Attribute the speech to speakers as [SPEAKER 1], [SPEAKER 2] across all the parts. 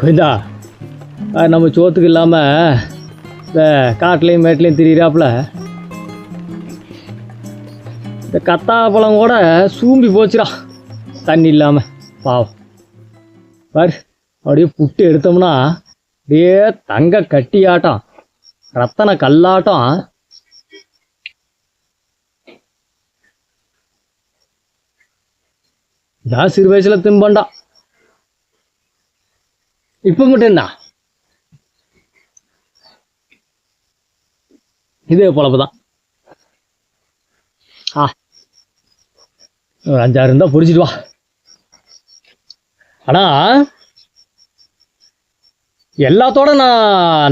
[SPEAKER 1] கோவிந்தா நம்ம சோத்துக்கு இல்லாமல் இந்த காட்டுலையும் மேட்லையும் திரியிறாப்புல. இந்த கத்தா பழம் கூட சூம்பி போச்சுடா. தண்ணி இல்லாமல் பாவம். பாரு அப்படியே புட்டு எடுத்தோம்னா அப்படியே தங்க கட்டியாட்டம் ரத்தன கல்லாட்டம். நான் சிறு வயசுல தின்பண்டா இப்போ மட்டும் என்ன இதே பொழப்பு தான் ஆ. ஒரு அஞ்சாறு இருந்தால் பிடிச்சிட்டு வா. ஆனால் எல்லாத்தோட நான்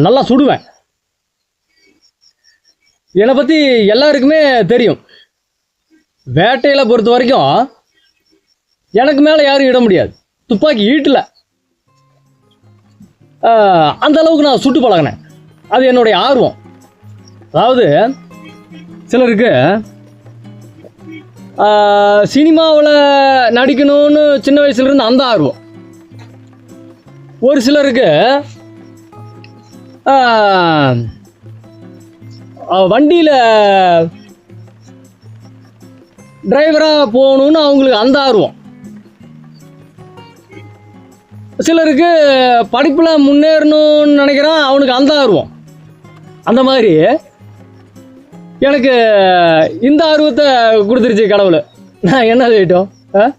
[SPEAKER 1] நல்லா சுடுவேன். என்னை பற்றி எல்லாருக்குமே தெரியும். வேட்டையில் பொறுத்த வரைக்கும் எனக்கு மேலே யாரும் இட முடியாது. துப்பாக்கி ஈட்டில். அந்த அளவுக்கு நான் சுட்டு பழகினேன். அது என்னுடைய ஆர்வம். அதாவது சிலருக்கு சினிமாவில் நடிக்கணும்னு சின்ன வயசுலேருந்து அந்த ஆர்வம். ஒரு சிலருக்கு வண்டியில் டிரைவராக போகணுன்னு அவங்களுக்கு அந்த ஆர்வம். சிலருக்கு படிப்பில் முன்னேறணும்னு நினைக்கிறான் அவனுக்கு அந்த ஆர்வம். அந்த மாதிரி எனக்கு இந்த ஆர்வத்தை கொடுத்துருச்சு கடவுள். நான் என்ன செய்யட்டும்? ஆ?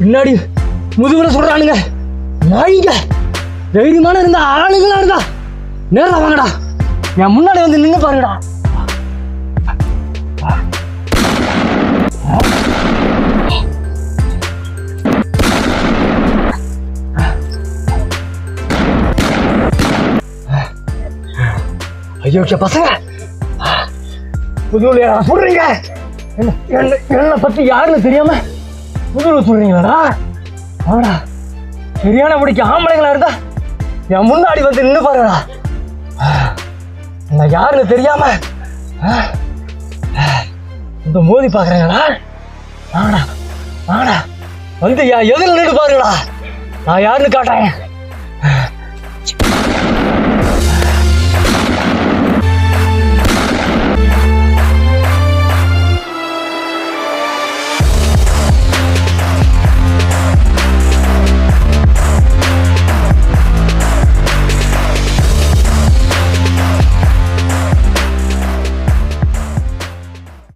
[SPEAKER 1] பின்னாடி முதுகுல சொல்றானுங்க. நாய்ங்க தைரியமான இருந்தா ஆளுங்களா இருந்தா நேரில் வாங்கடா. என் முன்னாடி வந்து நின்று பாருங்கடா. ஐயோ பசங்க புதுவில் சொல்றீங்க என்ன என்ன பத்தி யாருன்னு தெரியாம புதூர் சொல்றீங்களாடா ஆடா சரியான முடிக்கு ஆம்பளைங்களா இருந்தா என் முன்னாடி வந்து நின்று பாருடா. நான் யாருன்னு தெரியாம ஆ, இந்த மோதி பார்க்குறேங்களா ஆடா ஆடா வந்து என் நின்று பாருங்களா நான் யாருன்னு காட்டுறேன்?